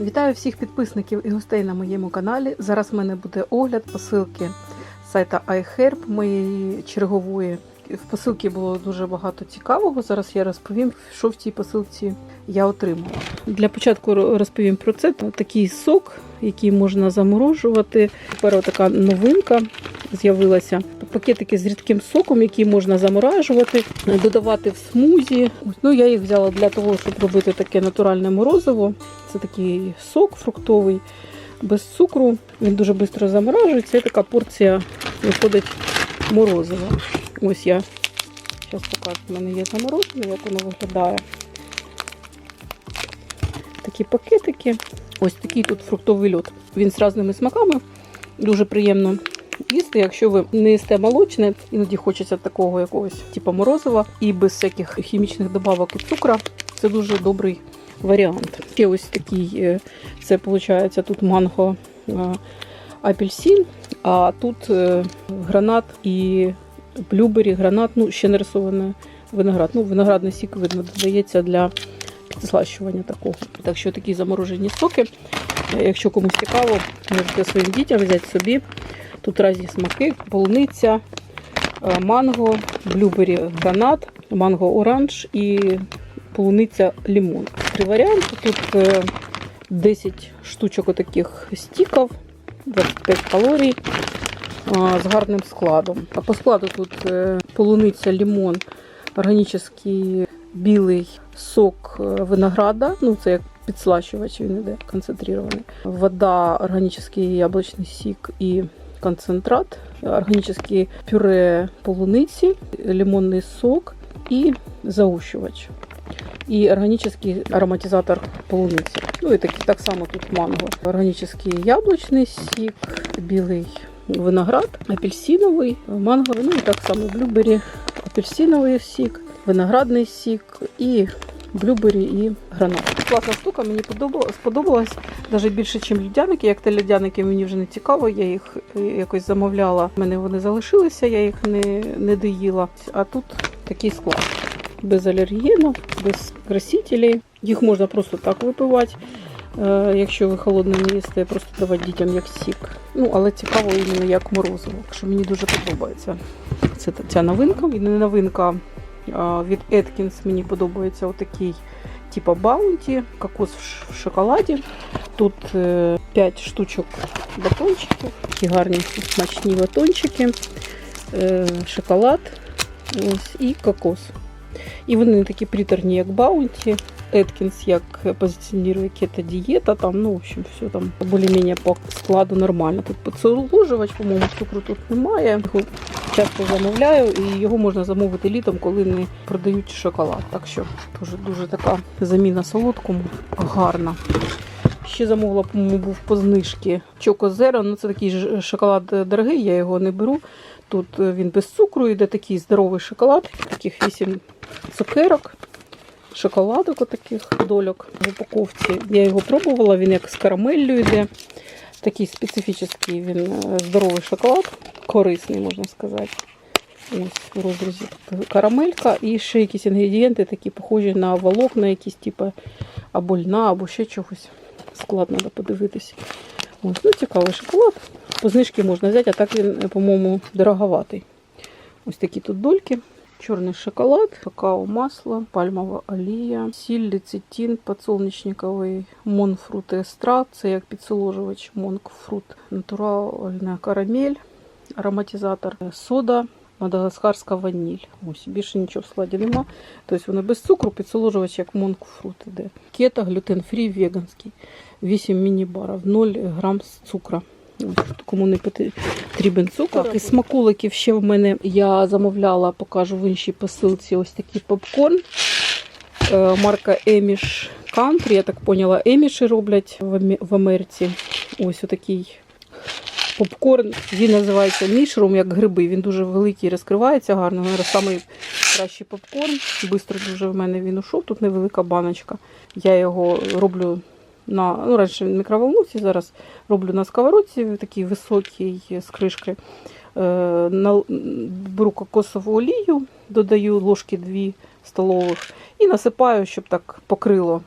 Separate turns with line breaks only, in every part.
Вітаю всіх підписників і гостей на моєму каналі. Зараз в мене буде огляд посилки сайта iHerb, моєї чергової. В посилці було дуже багато цікавого. Зараз я розповім, що в цій посилці я отримала. Для початку розповім про це. Такий сок, який можна заморожувати. Тепер така новинка з'явилася. Пакетики з рідким соком, які можна заморажувати, додавати в смузі. Ну, я їх взяла для того, щоб робити таке натуральне морозиво. Це такий сок фруктовий, без цукру. Він дуже швидко заморажується. І така порція виходить морозиво. Ось я зараз покажу, в мене є заморожене, як воно виглядає. Такі пакетики. Ось такий тут фруктовий льод. Він з різними смаками. Дуже приємно їсти. Якщо ви не їсте молочне, іноді хочеться такого якогось типу морозива і без всяких хімічних добавок і цукра. Це дуже добрий варіант. Ще ось такий, е, це виходить тут манго е, апельсин, а тут е, гранат і блюбері, гранат, ну ще не рисований виноград. Ну, виноградний сік, видно, додається для підслащування такого. Так що такі заморожені соки. Якщо комусь цікаво, можете своїм дітям взяти собі. Тут різні смаки, полуниця, е, манго, блюбері, гранат, манго оранж і полуниця лимон. Три варіанти. Тут е, 10 штучок отаких стіків, 25 калорій з гарним складом. А по складу тут е, полуниця, лимон, органічний білий сок е, винограда. Ну, це як підслащувач, він іде концентрований. Вода, органічний яблучний сік і концентрат, органічне пюре полуниці, лимонний сок і заущувач. І органічний ароматизатор полуниці. Ну і так, так само тут манго. Органічний яблучний сік, білий виноград, апельсиновий, манго, ну і так само блюбері, апельсиновий сік, виноградний сік і блюбері і гранат. Класна штука, мені подобалась, сподобалась навіть більше, ніж льодяники. Як те льодяники мені вже не цікаво, я їх е, якось замовляла. У мене вони залишилися, я їх не, не доїла. А тут такий склад. Без алергену, без красителей. Їх можна просто так випивати. Е, Якщо ви холодне не їсте, просто давати дітям як сік. Ну, але цікаво іменно як морозиво, що мені дуже подобається. Це ця новинка. І не новинка від Atkins мені подобається отакий типа баунті, кокос в шоколаді. Тут 5 штучок батончиків, такі гарні смачні батончики, е, шоколад ось, і кокос. І вони такі приторні, як баунті. Еткінс як позиціонує кето-дієта, там, ну, в общем, все там більш-менш по складу нормально. Тут підсоложувач, по-моєму, цукру тут немає. Його часто замовляю, і його можна замовити літом, коли не продають шоколад. Так що дуже, дуже така заміна солодкому гарна. Ще замовила, по-моєму, був по знижці Zero. Ну, це такий шоколад дорогий, я його не беру. Тут е, він без цукру, йде такий здоровий шоколад, таких 8 цукерок, шоколадок отаких дольок в упаковці. Я його пробувала, він як з карамеллю йде. Такий специфічний він е, здоровий шоколад, корисний, можна сказати. Ось в розрізі карамелька і ще якісь інгредієнти, такі похожі на волокна, якісь типу або льна, або ще чогось. Склад треба подивитися. Ось, ну цікавий шоколад. По знижки можна взяти, а так він, по-моєму, дороговатий. Ось такі тут дольки. Чорний шоколад, какао масло, пальмова олія, сіль, лецитин, подсолнечниковий монфрут екстракт, це як підсоложувач монкфрут, натуральна карамель, ароматизатор, сода, мадагаскарська ваніль. Ось більше нічого в складі нема. Тобто воно без цукру, підсоложувач як монкфрут іде. Кето, глютен-фрі, веганський. 8 міні-барів, 0 грам цукру. Кому не потрібен цукор. Так, із смаколиків ще в мене я замовляла, покажу в іншій посилці ось такий попкорн. Е, Марка Еміш Country, я так поняла, Еміші роблять в Америці. Ось отакий попкорн. Він називається мішрум, як гриби. Він дуже великий, розкривається гарно. Самий кращий попкорн. Бистро дуже в мене він ушов. Тут невелика баночка. Я його роблю на ну, раніше в мікроволновці, зараз роблю на сковородці, такій високій з кришки. Е, беру кокосову олію, додаю ложки 2 столових і насипаю, щоб так покрило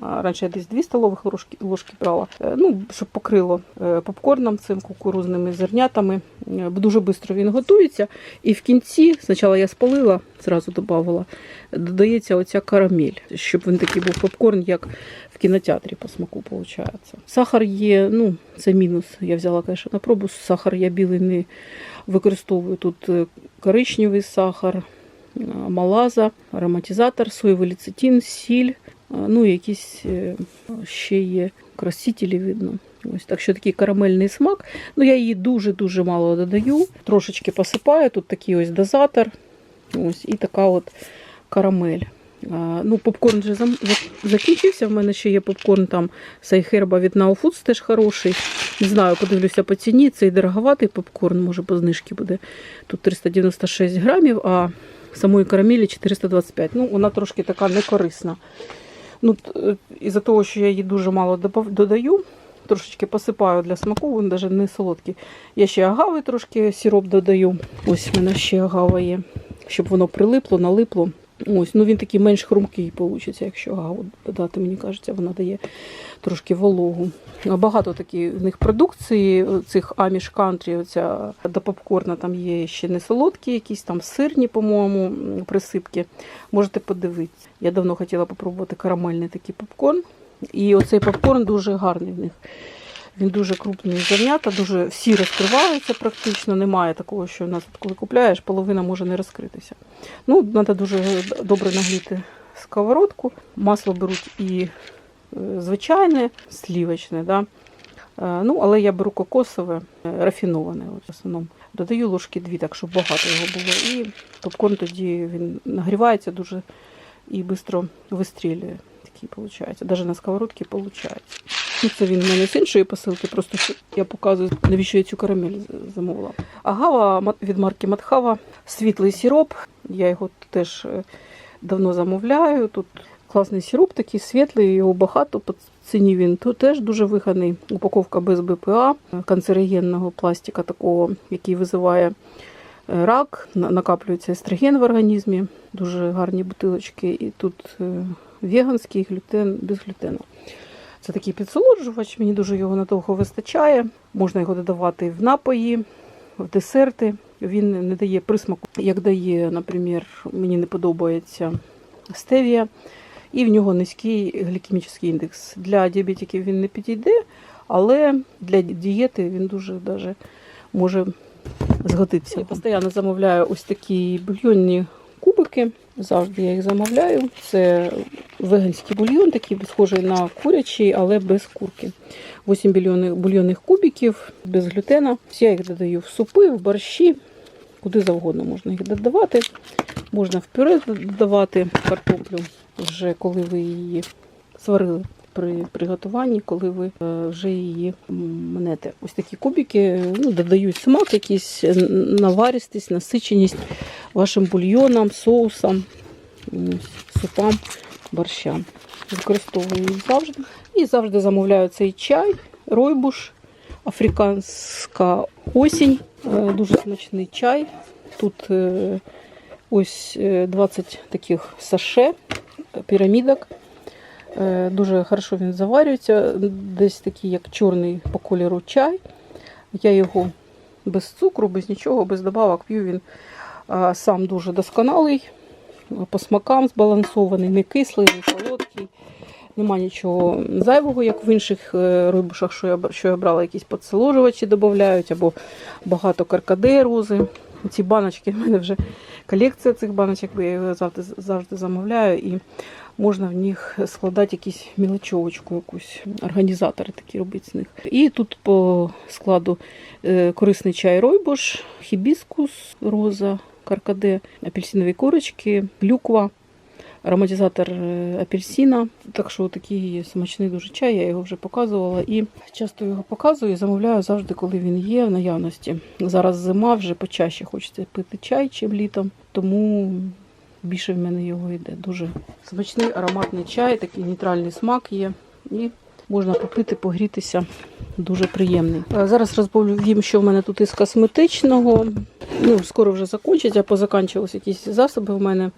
Раніше я десь 2 столових ложки, ложки брала, Е, ну, щоб покрило е, попкорном цим кукурузними зернятами. Е, Дуже швидко він готується. І в кінці, спочатку я спалила, зразу додавала, додається оця карамель, щоб він такий був попкорн, як в кінотеатрі по смаку виходить. Сахар є, ну, це мінус. Я взяла, звісно, на пробу. Сахар я білий не використовую. Тут коричневий сахар, малаза, ароматизатор, соєвий лецитин, сіль, ну, якісь е, ще є красителі, видно. Ось так що такий карамельний смак. Ну, я її дуже-дуже мало додаю. Трошечки посипаю. Тут такий ось дозатор. Ось, і така от карамель. Ну, попкорн вже закінчився. В мене ще є попкорн там Сайхерба від Now Foods, теж хороший. Не знаю, подивлюся по ціні. Цей дороговатий попкорн, може по знижці буде. Тут 396 грамів, а самої карамелі 425. Ну, вона трошки така некорисна. Ну, е, із-за того, що я її дуже мало додаю, трошечки посипаю для смаку, він навіть не солодкий. Я ще агави трошки сироп додаю. Ось в мене ще агава є, щоб воно прилипло, налипло. Ось, ну він такий менш хрумкий вийде, якщо агаву додати, мені кажеться, вона дає трошки вологу. Багато такі в них продукції, цих Amish Country, оця до попкорна там є ще не солодкі, якісь там сирні, по-моєму, присипки. Можете подивитися. Я давно хотіла попробувати карамельний такий попкорн. І оцей попкорн дуже гарний в них. Він дуже крупний зернята, дуже всі розкриваються практично. Немає такого, що в нас коли купляєш, половина може не розкритися. Ну, треба дуже добре нагріти сковородку. Масло беруть і е, звичайне, слівочне, да? Е, ну, але я беру кокосове, е, рафіноване в основному. Додаю ложки дві, так щоб багато його було. І попкорн тоді він нагрівається дуже і швидко вистрілює. Такий виходить. Навіть на сковородці виходить. Це він в мене з іншої посилки, просто я показую, навіщо я цю карамель замовила. Агава від марки Матхава, світлий сироп. Я його теж е, давно замовляю. Тут класний сироп, такий світлий, його багато. По ціні він тут теж дуже виганий. Упаковка без БПА, канцерогенного пластика, такого, який визиває е, рак, накаплюється естроген в організмі. Дуже гарні бутилочки. І тут е, веганський глютен без глютену. Це такий підсолоджувач, мені дуже його надовго вистачає. Можна його додавати в напої, в десерти. Він не дає присмаку, як дає, наприклад, мені не подобається стевія, і в нього низький глікемічний індекс. Для діабетиків він не підійде, але для дієти він дуже даже може згодитися. Я постійно замовляю ось такі бульйонні кубики. Завжди я їх замовляю. Це веганський бульйон, такий схожий на курячий, але без курки. 8 бульйонних, бульйонних кубиків без глютена. Я їх додаю в супи, в борщі, куди завгодно можна їх додавати. Можна в пюре додавати картоплю, вже коли ви її сварили при приготуванні, коли ви е, вже її мнете. Ось такі кубики ну, додають смак, якийсь е, наваристість, насиченість вашим бульйонам, соусам, супам, борщам. Використовую завжди. І завжди замовляю цей чай, ройбуш, африканська осінь. Е, Дуже смачний чай. Тут ось е, 20 таких саше, пірамідок. Е, Дуже хорошо він заварюється. Десь такий, як чорний по кольору чай. Я його без цукру, без нічого, без добавок п'ю. Він сам дуже досконалий, по смакам збалансований, не кислий, не солодкий. Нема нічого зайвого, як в інших е, рибушах, що я, що я брала, якісь підсоложувачі додають, або багато каркаде рози. Ці баночки, в мене вже колекція цих баночок, бо я їх завжди, завжди замовляю. І можна в них складати якусь мілочовочку, якусь організатори такі робити з них. І тут по складу е, корисний чай ройбуш, хібіскус, роза, каркаде, апельсинові корочки, клюква, ароматизатор е, апельсина. Так що такий смачний дуже чай, я його вже показувала. І часто його показую і замовляю завжди, коли він є в наявності. Зараз зима, вже почаще хочеться пити чай, чим літом. Тому більше в мене його йде. Дуже смачний ароматний чай, такий нейтральний смак є. І можна попити, погрітися. Дуже приємний. Е, Зараз розповім, що в мене тут із косметичного. Ну, скоро вже закінчиться, позаканчувалися якісь засоби в мене.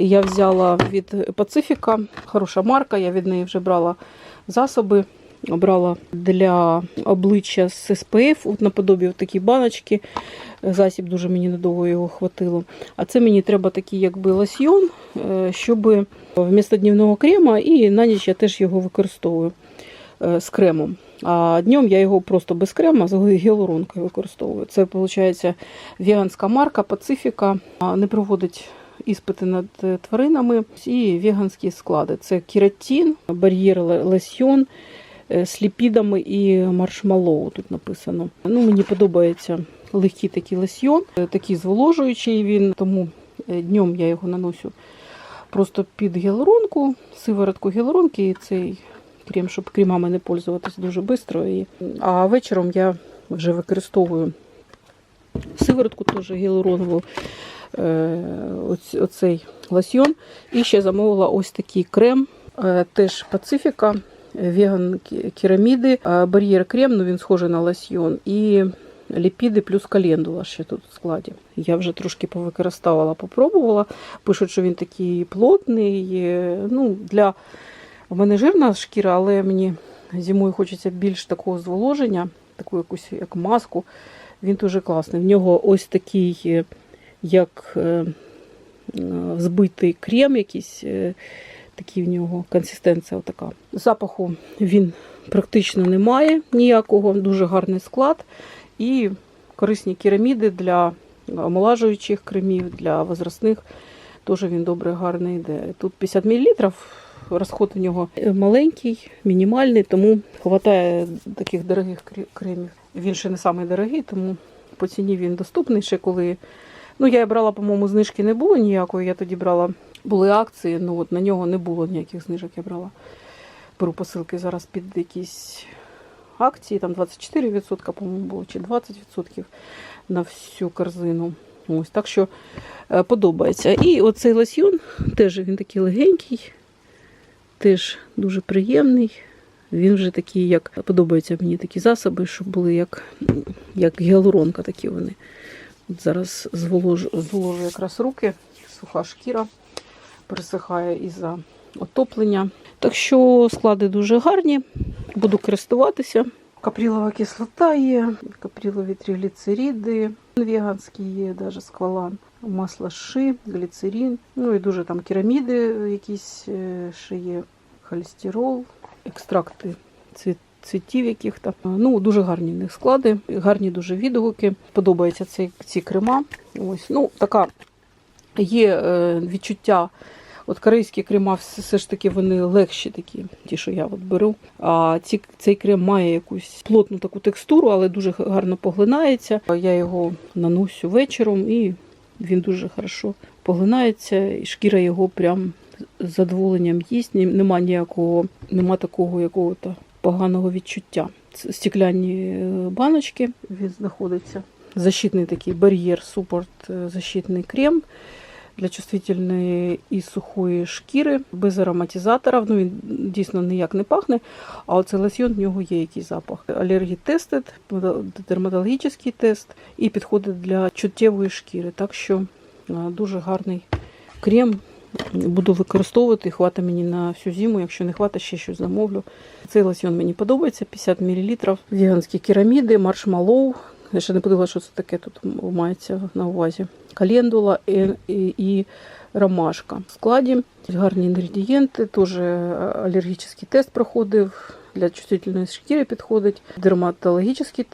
Я взяла від Пацифіка, хороша марка, я від неї вже брала засоби. Брала для обличчя з SPF, от наподобі такі баночки. Засіб дуже мені надовго його хватило. А це мені треба такий якби лосьйон, е, щоб вмісто днівного крема і на ніч я теж його використовую е, з кремом. А днем я його просто без крема з гіалуронкою використовую. Це виходить веганська марка Пацифіка. Не проводить іспити над е, тваринами і веганські склади. Це кератин, бар'єр ле- лосьйон е, з ліпідами і маршмеллоу тут написано. Ну, мені подобається легкий такий лосьйон, е, такий зволожуючий він, тому днем я його наношу просто під гіалуронку, сиворотку гіалуронки і цей крем, щоб кремами не пользуватись дуже швидко. А вечором я вже використовую сиворотку теж гіалуронову, оцей лосьйон. І ще замовила ось такий крем, е, теж Пацифіка, веган кераміди, е, бар'єр крем, ну він схожий на лосьйон. І ліпіди плюс календула ще тут в складі. Я вже трошки повикористовувала, попробувала. Пишуть, що він такий плотний. е, Ну, для... У мене жирна шкіра, але мені зимою хочеться більш такого зволоження, таку якусь як маску. Він дуже класний. В нього ось такий, е, як е, е, збитий крем, якийсь, е, такий в нього консистенція така. Запаху він практично не має ніякого, дуже гарний склад. І корисні кераміди для омолажуючих кремів, для возрастних. Теж він добре, гарно йде. Тут 50 мл, розход у нього маленький, мінімальний, тому вистачає таких дорогих кремів. Він ще не самий дорогий, тому по ціні він доступний. Ще коли. Ну, я брала, по-моєму, знижки не було ніякої. Я тоді брала, були акції, ну от на нього не було ніяких знижок. Я брала. Беру посилки зараз під якісь акції, там 24%, по-моєму, було, чи 20% на всю корзину. Ось, так що е, подобається. І оцей лосьйон теж він такий легенький, теж дуже приємний. Він вже такий, як подобаються мені такі засоби, щоб були як, як гіалуронка такі вони. От зараз зволожу, зволожу якраз руки, суха шкіра пересихає із-за отоплення. Так що склади дуже гарні, буду користуватися. Каприлова кислота є, каприлові тригліцериди, веганські є, навіть сквалан, масло ши, гліцерин, ну і дуже там кераміди якісь е, ще є, холестерол, екстракти цвіт, цвітів яких-то. Ну, дуже гарні в них склади, гарні дуже відгуки. Подобаються ці, ці крема. Ось, ну, така є е, відчуття. От корейські крема все, ж таки вони легші такі, ті, що я от беру. А ці, цей крем має якусь плотну таку текстуру, але дуже гарно поглинається. Я його наносю вечором і він дуже хорошо поглинається, і шкіра його прям з задоволенням їсть. Нема ніякого, нема такого якого-то поганого відчуття. Стекляні е, баночки він знаходиться. Защитний такий бар'єр, супорт, е, защитний крем для чувствительної і сухої шкіри, без ароматизаторів. Ну, він дійсно ніяк не пахне, а оцей лосьйон, в нього є якийсь запах. Алергій тестед, дерматологічний тест і підходить для чуттєвої шкіри. Так що е, дуже гарний крем. Буду використовувати, хвата мені на всю зиму. Якщо не хвата, ще щось замовлю. Цей лосьон мені подобається, 50 мл. Віганські кераміди, маршмалоу. Я ще не подивила, що це таке тут мається на увазі. Календула і, і, і ромашка. В складі гарні інгредієнти, теж алергічний тест проходив. Для чувствительної шкіри підходить. Дерматологічний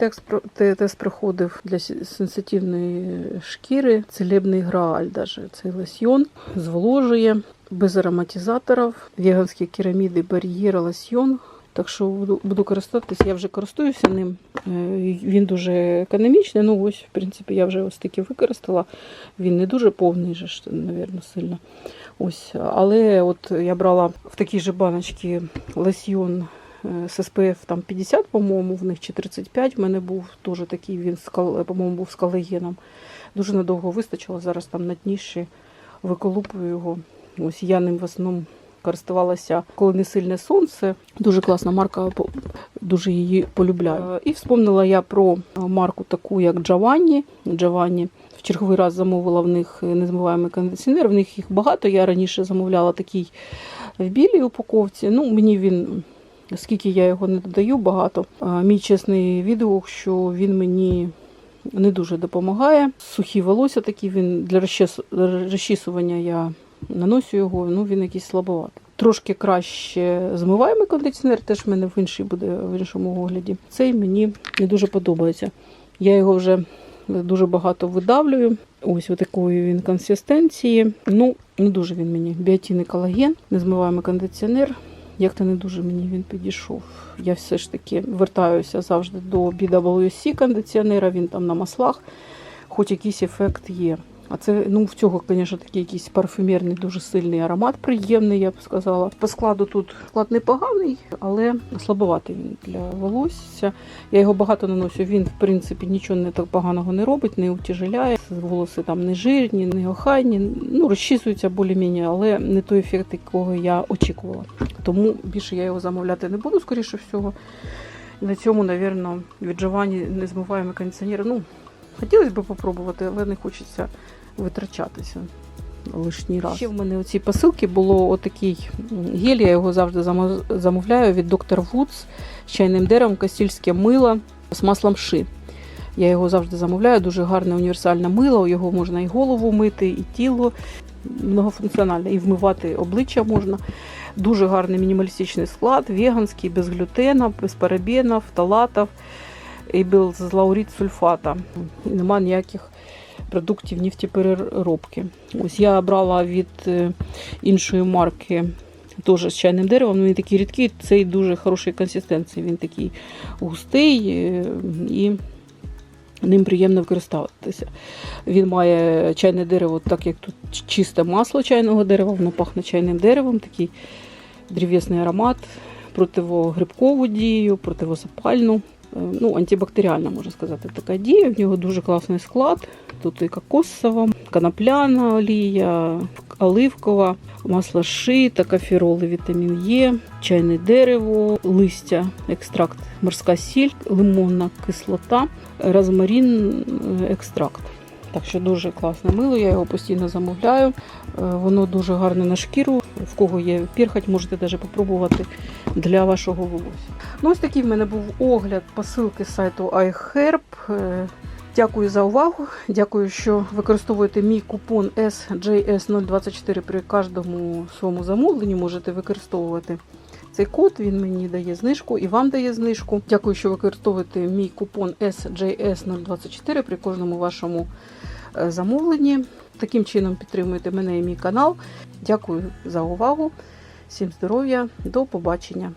тест, проходив для сенситивної шкіри. Целебний грааль, даже цей лосьйон зволожує без ароматизаторів. Веганські кераміди, бар'єр, лосьйон. Так що буду, буду користуватися. Я вже користуюся ним. Е, Він дуже економічний. Ну ось, в принципі, я вже ось таки використала. Він не дуже повний, же навірно, сильно. Ось, але от я брала в такій же баночці лосьйон з SPF там 50, по-моєму, в них чи 35. В мене був теж такий, він, по-моєму, був з колагеном. Дуже надовго вистачило. Зараз там на дні ще виколупую його. Ось я ним в основному користувалася, коли не сильне сонце. Дуже класна марка, дуже її полюбляю. Е, І вспомнила я про марку таку, як Giovanni. Giovanni. В черговий раз замовила в них незмиваємий кондиціонер. В них їх багато. Я раніше замовляла такий в білій упаковці. Ну, мені він, скільки я його не додаю, багато. Мій чесний відгук, що він мені не дуже допомагає. Сухі волосся такі, він для розчісування я наношу його, ну він якийсь слабоватий. Трошки краще змиваємий кондиціонер, теж в мене в іншій буде в іншому огляді. Цей мені не дуже подобається. Я його вже дуже багато видавлюю. Ось такої він консистенції. Ну, не дуже він мені. Біотінний колаген, незмиваємий кондиціонер. Як то не дуже мені він підійшов. Я все ж таки вертаюся завжди до BWC кондиціонера, він там на маслах, хоч якийсь ефект є. А це, ну, в цього, звісно, такий якийсь парфюмерний, дуже сильний аромат, приємний, я б сказала. По складу тут склад непоганий, але слабоватий він для волосся. Я його багато наношу. Він, в принципі, нічого не так поганого не робить, не утяжеляє. Волоси там не жирні, не охайні. Ну, розчісуються більш-менш, але не той ефект, якого я очікувала. Тому більше я його замовляти не буду, скоріше всього. На цьому, мабуть, відживанні незмиваємо кондиціонери. Ну, хотілося б попробувати, але не хочеться витрачатися лишній раз. Ще в мене у цій посилці було отакий гель, я його завжди замовляю від Dr. Woods з чайним деревом, кастільське мило з маслом ши. Я його завжди замовляю, дуже гарне універсальне мило, його можна і голову мити, і тіло многофункціональне, і вмивати обличчя можна. Дуже гарний мінімалістичний склад, веганський, без глютена, без парабенів, талатів і без лаурит сульфата. І нема ніяких продуктів нефтепереробки. Ось я брала від е, іншої марки. Теж з чайним деревом, він такий рідкий, цей дуже хорошої консистенції. Він такий густий е, і ним приємно використовуватися. Він має чайне дерево, так як тут чисте масло чайного дерева, воно пахне чайним деревом, такий древесний аромат, противогрибкову дію, противозапальну. Е, Ну, антибактеріальна, можна сказати, така дія. В нього дуже класний склад. Тут і кокосова, конопляна олія, оливкова, масло ши та вітамін Е, чайне дерево, листя, екстракт, морська сіль, лимонна кислота, розмарин, е, екстракт. Так що дуже класне мило, я його постійно замовляю. Е, Воно дуже гарне на шкіру. В кого є пірхать, можете навіть попробувати для вашого волосся. Ну, ось такий в мене був огляд посилки з сайту iHerb. Е, Дякую за увагу. Дякую, що використовуєте мій купон SJS024 при кожному своєму замовленні. Можете використовувати цей код. Він мені дає знижку і вам дає знижку. Дякую, що використовуєте мій купон SJS024 при кожному вашому замовленні. Таким чином підтримуєте мене і мій канал. Дякую за увагу. Всім здоров'я, до побачення.